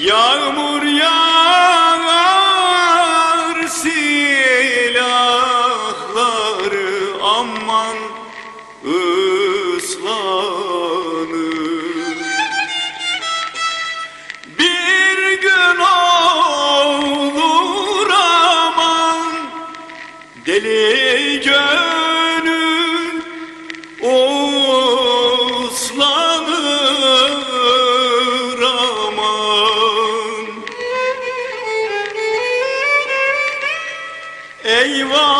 Yağmur yağar silahları aman ıslanır. Bir gün olur aman deli gönül செய்வோம்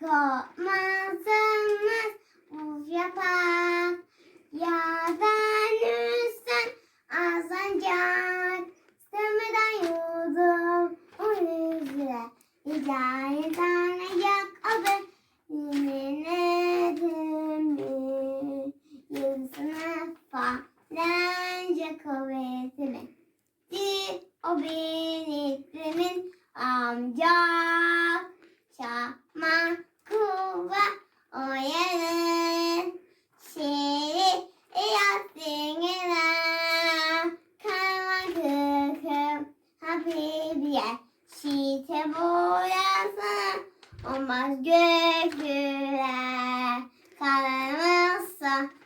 Kopmazımız uf yapar. Yerden üstten azancak. Sığmadan yudum o yüzüne. Hikayetten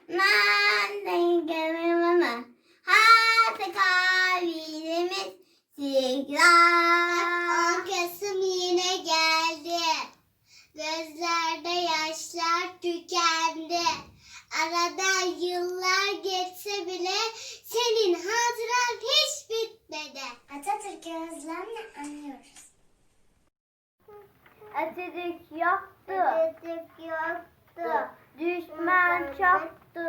Ben de görmem. Hatta kalbimiz sigara. Kasım yine geldi. Gözlerde yaşlar tükendi. Aradan yıllar geçse bile senin hatıran hiç bitmedi. Atatürk'ü özlemle anlıyoruz. Atatürk yoktu. Atatürk yoktu. Düşman çoktu.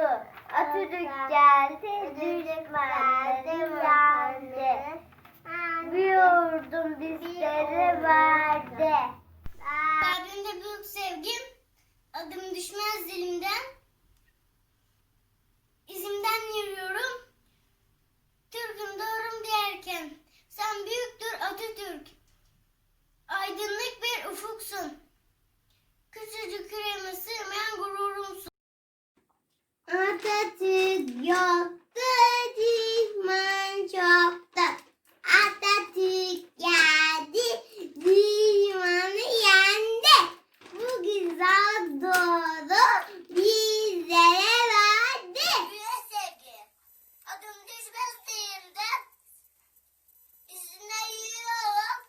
Atatürk geldi. Düşmanları yendi. Bir yurdum bizleri verdi. Kalbimde büyük sevgim, adım düşmez dilimden. İzimden yürüyorum, Türk'üm doğrum derken. Sen büyüktür Atatürk, aydınlık bir ufuksun. Küçücük yüreğime sığmayan gururumsun. Atatürk yoktu, düşman çoktu. Atatürk geldi, düşmanı yendi. Bu güzel doğru bizlere verdi. Büyük sevgi, adım düşmez dilimden. İzine yürüyorum,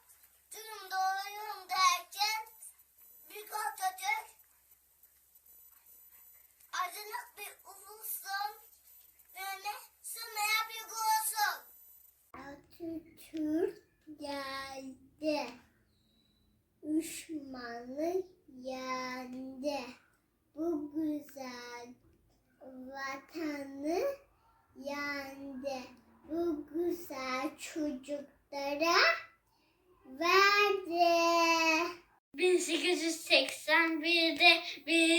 durum doğruyum derken. Büyük Atatürk, aydınlık bir ufuksun. Böyle sönmeyen bir olsun. Atatürk geldi. Düşmanı yendi. Bu güzel vatanı yendi. Bu güzel çocuklara verdi. 1881'de bir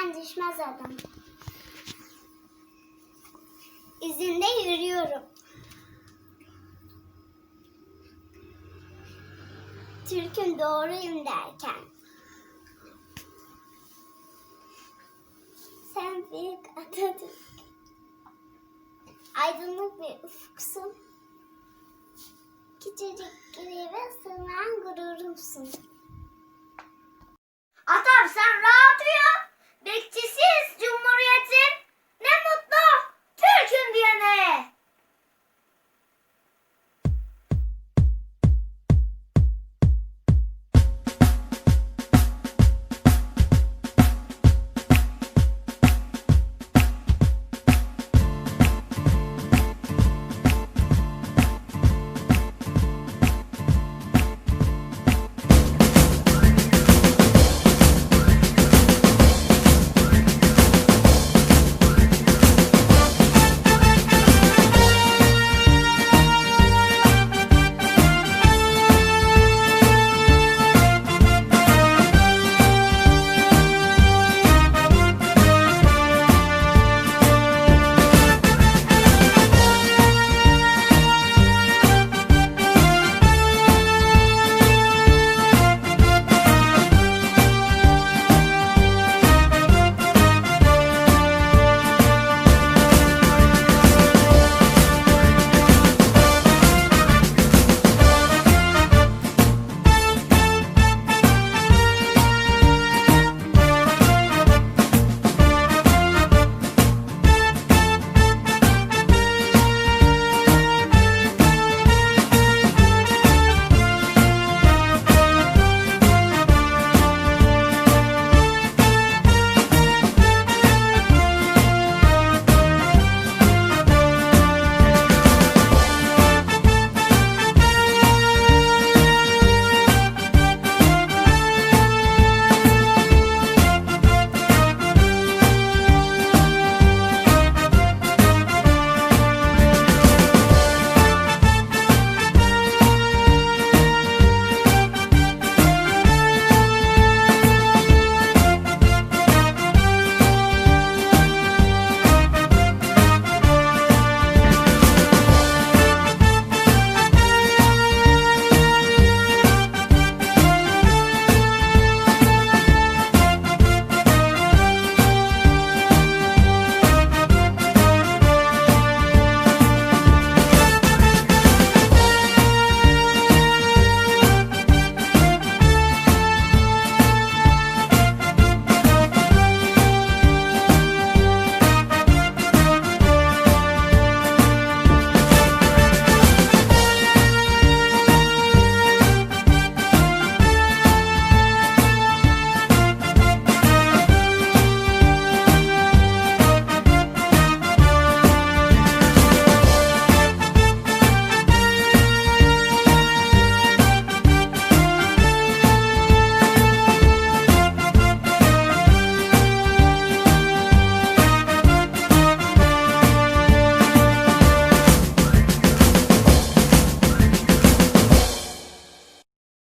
Dilimden düşmez adam. İzinde yürüyorum. Türk'ün doğruyum derken. Sen büyük Atatürk. Aydınlık bir ufuksun. Küçücük yüreğime sığmayan gururumsun. Atam sen rahat uyu. Bekçisiz Cumhuriyet'in